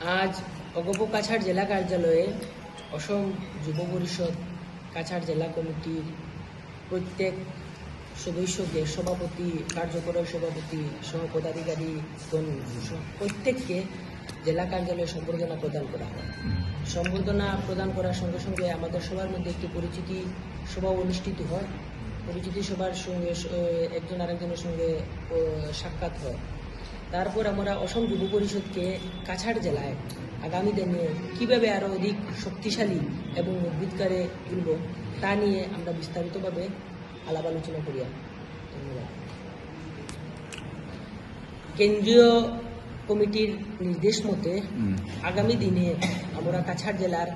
আজ অগপ কাছাড় জেলা কার্যালয়ে অসম যুব পরিষদ কাছাড় জেলা কমিটির প্রত্যেক সদস্যকে সভাপতি কার্যকরী সভাপতি, সহ পদাধিকারী প্রত্যেককে জেলা কার্যালয়ে সম্বর্ধনা প্রদান করা হয়। সম্বর্ধনা প্রদান করার সঙ্গে সঙ্গে আমাদের সবার মধ্যে একটি পরিচিতি সভা অনুষ্ঠিত হয়। পরিচিতি সভার সঙ্গে একজন আরেকজনের সঙ্গে সাক্ষাৎ হয়। তারপর আমরা অসম যুব পরিষদকে কাছাড় জেলায় আগামী দিনে কীভাবে আরও অধিক শক্তিশালী এবং মজবুতকারে তুলব তা নিয়ে আমরা বিস্তারিতভাবে আলাপ আলোচনা করি। ধন্যবাদ। কেন্দ্রীয় কমিটির নির্দেশ মতে আগামী দিনে আমরা কাছাড় জেলার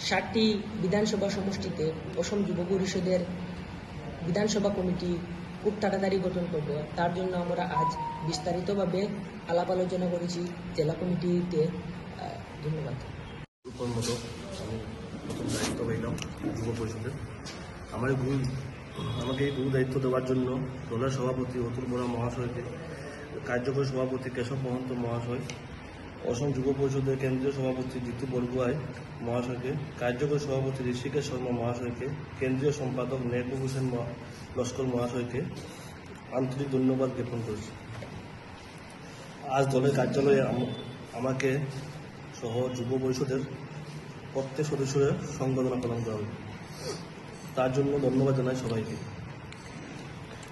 ষাটটি বিধানসভা সমষ্টিতে অসম যুব পরিষদের বিধানসভা কমিটি খুব তাড়াতাড়ি গঠন করব। তার জন্য আমরা আজ বিস্তারিতভাবে আলাপ আলোচনা করেছি জেলা কমিটিতে। ধন্যবাদ। আমি দায়িত্ব যুব আমার গুরু আমাকে এই গুরু দায়িত্ব দেওয়ার জন্য দলের সভাপতি অতুল বোরা মহাশয়কে, কার্যকরী সভাপতি কেশব মহন্ত মহাশয় অসম যুব পরিষদের কেন্দ্রীয় সভাপতি জিতু বরগুয়াই মহাশয়কে, কার্যকরী সভাপতি ঋষিকেশ শর্মা মহাশয়কে, কেন্দ্রীয় সম্পাদক মেহবুব হোসেন লস্কর মহাশয়কে আন্তরিক ধন্যবাদ জ্ঞাপন করছি। আজ দলের কার্যালয়ে আম- আমাকে সহ যুব পরিষদের প্রত্যেক সদস্যের সংবর্ধনা প্রদান করা হবে তার জন্য ধন্যবাদ জানাই সবাইকে।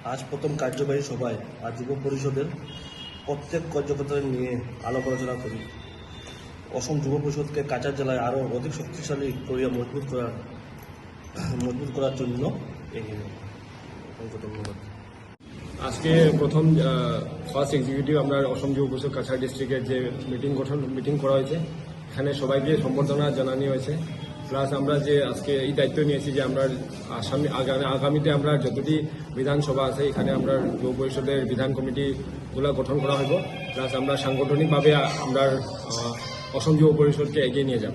আজ প্রথম কার্যবাহী সভায় আর যুব পরিষদের প্রত্যেক কার্যকর্তাদের নিয়ে আলাপ আলোচনা করি। অসম যুব পরিষদকে কাছাড় জেলায় আরও অধিক শক্তিশালী করিয়া মজবুত করার মজবুত করার জন্য এগিয়ে অসংখ্য ধন্যবাদ। আজকে প্রথম ফার্স্ট এক্সিকিউটিভ আমরা অসম যুব পরিষদ কাছাড় ডিস্ট্রিক্টের যে মিটিং গঠন মিটিং করা হয়েছে, এখানে সবাইকে সম্বর্ধনা জানানো হয়েছে। প্লাস আমরা যে আজকে এই দায়িত্ব নিয়েছি যে আমরা আসামি, আগামী, আগামীতে আমরা যতটি বিধানসভা আছে এখানে আমরা যুব পরিষদের বিধান কমিটিগুলো গঠন করা হইব। প্লাস আমরা সাংগঠনিকভাবে আমরা অসম যুব পরিষদকে এগিয়ে নিয়ে যাব।